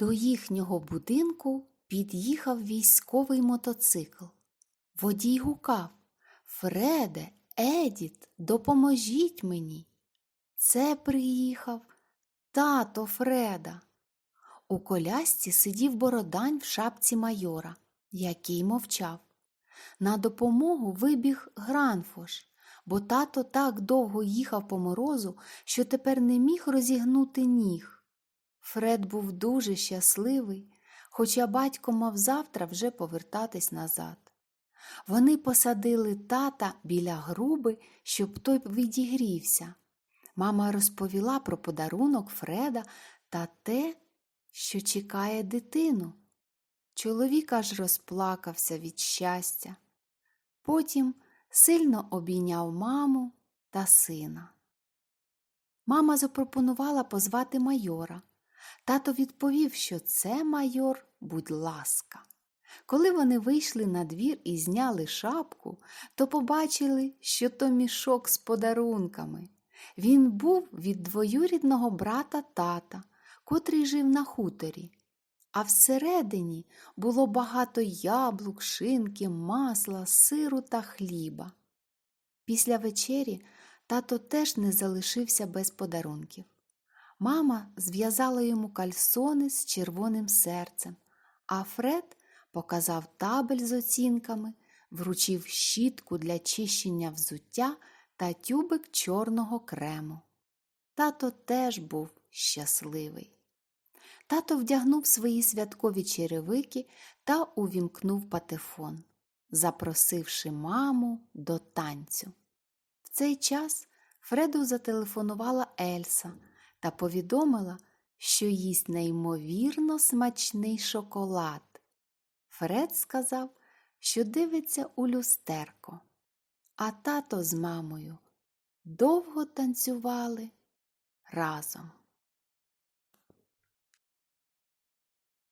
До їхнього будинку під'їхав військовий мотоцикл. Водій гукав Фреде, Едіт, допоможіть мені. Це приїхав тато Фреда. У колясці сидів бородань в шапці майора, який мовчав. На допомогу вибіг Гранфош, бо тато так довго їхав по морозу, що тепер не міг розігнути ніг. Фред був дуже щасливий, хоча батько мав завтра вже повертатись назад. Вони посадили тата біля груби, щоб той відігрівся. Мама розповіла про подарунок Фреда та те, що чекає дитину. Чоловік аж розплакався від щастя. Потім сильно обійняв маму та сина. Мама запропонувала позвати майора. Тато відповів, що це майор, будь ласка. Коли вони вийшли на двір і зняли шапку, то побачили, що то мішок з подарунками. Він був від двоюрідного брата тата, котрий жив на хуторі. А всередині було багато яблук, шинки, масла, сиру та хліба. Після вечері тато теж не залишився без подарунків. Мама зв'язала йому кальсони з червоним серцем, а Фред показав табель з оцінками, вручив щітку для чищення взуття та тюбик чорного крему. Тато теж був щасливий. Тато вдягнув свої святкові черевики та увімкнув патефон, запросивши маму до танцю. В цей час Фреду зателефонувала Ельса та повідомила, що їсть неймовірно смачний шоколад. Фред сказав, що дивиться у люстерко, а тато з мамою довго танцювали разом.